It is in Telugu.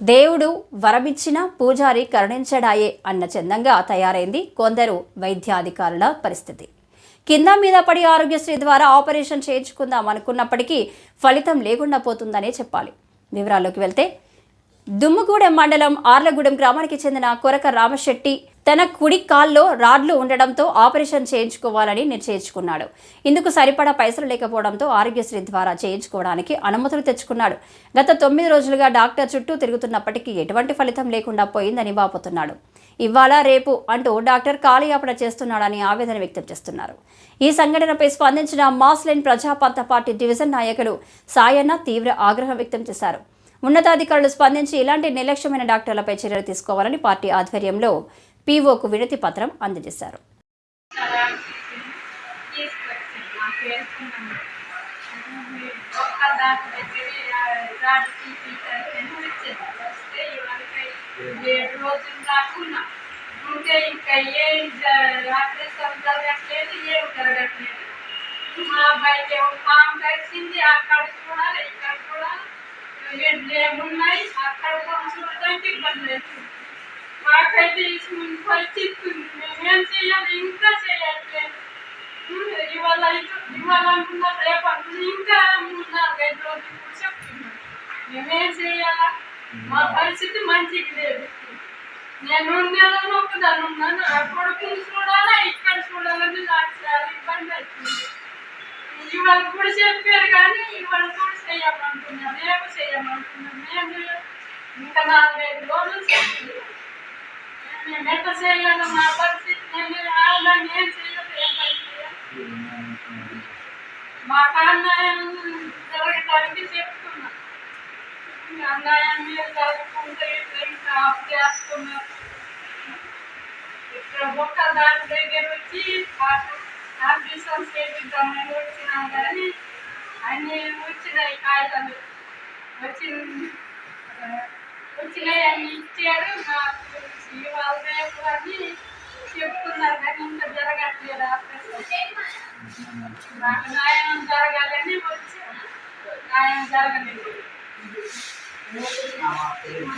దేవుడు వరమిచ్చిన పూజారి కరుణించడాయే అన్న చందంగా తయారైంది కొందరు వైద్యాధికారుల పరిస్థితి. కింద మీద పడి ఆరోగ్యశ్రీ ద్వారా ఆపరేషన్ చేయించుకుందాం అనుకున్నప్పటికీ ఫలితం లేకుండా పోతుందనే చెప్పాలి. వివరాల్లోకి వెళ్తే దుమ్ముగూడెం మండలం ఆర్లగూడెం గ్రామానికి చెందిన కొరక రామశెట్టి తన కుడి కాల్లో రాడ్లు ఉండడంతో ఆపరేషన్ చేయించుకోవాలని నిశ్చయించుకున్నాడు ఇందుకు సరిపడా పైసలు లేకపోవడంతో ఆరోగ్యశ్రీ ద్వారా చేయించుకోవడానికి అనుమతులు తెచ్చుకున్నాడు. గత తొమ్మిది రోజులుగా డాక్టర్ చుట్టూ తిరుగుతున్నప్పటికీ ఎటువంటి ఫలితం లేకుండా పోయిందని వాపోతున్నాడు. ఇవాళ రేపు అంటూ డాక్టర్ కాలయాపన చేస్తున్నాడని ఆవేదన వ్యక్తం చేస్తున్నారు. ఈ సంఘటనపై స్పందించిన మాస్లైన్ ప్రజాపంత పార్టీ డివిజన్ నాయకులు సాయన్న తీవ్ర ఆగ్రహం వ్యక్తం చేశారు. ఉన్నతాధికారులు స్పందించి ఇలాంటి నిర్లక్ష్యమైన డాక్టర్లపై చర్యలు తీసుకోవాలని పార్టీ ఆధ్వర్యంలో పీఓకు వినతి పత్రం అందజేశారు. ఏడు రోజులు దాకున్నా ఉంటే ఇంకా ఏం ఆపరేషన్ జరగట్లేదు ఏం జరగట్లేదు మా అబ్బాయికి ఏమో పాము కలిసింది అక్కడ చూడాలి ఇక్కడ ఎడ్లు ఏమున్నాయి? అక్కడ చూడడానికి ఇబ్బంది లేదు. మాకైతే పరిస్థితి మేమేం చేయాలి? ఇంకా చేయట్లేదు ఇవాళ ఇవాళ అనుకున్నా రేపు ఇంకా మూడు నాలుగైదు రోజులు కూడా చెప్తున్నాం మేమేం చేయాలా? మా పరిస్థితి మంచిది లేదు. నేను నెలలో ఒకదాన్ని ఉన్నాను ఆ ఇవాళ కూడా చెప్పారు కానీ ఇవాళ కూడా చేయమంటున్నాం రేపు చేయమంటున్నాం మేము ఇంకా నాలుగైదు రోజులు చెప్పలేదు మేము ఎట్లా చేయాలి మా పరిస్థితి నేను వాళ్ళ నేను చేయాలి ఏం పరిస్థితి. చేయాలి మా అన్యాయం జరగటానికి చెప్తున్నా. అన్నాయం మీద జరగకుండా ఇట్లా ఆఫ్ చేస్తున్నారు. ఇక్కడ ఒక్క దాని దగ్గర వచ్చి ఆఫీసర్ చేపిద్దామని వచ్చినాం కానీ వచ్చినాయి కాగితాలు వచ్చి వచ్చినాయి అన్ని ఇచ్చారు ఇవాళ రేపు అని చెప్తున్నారు కానీ ఇంకా జరగట్లేదు నాకు న్యాయం జరగాలని వచ్చి న్యాయం జరగలేదు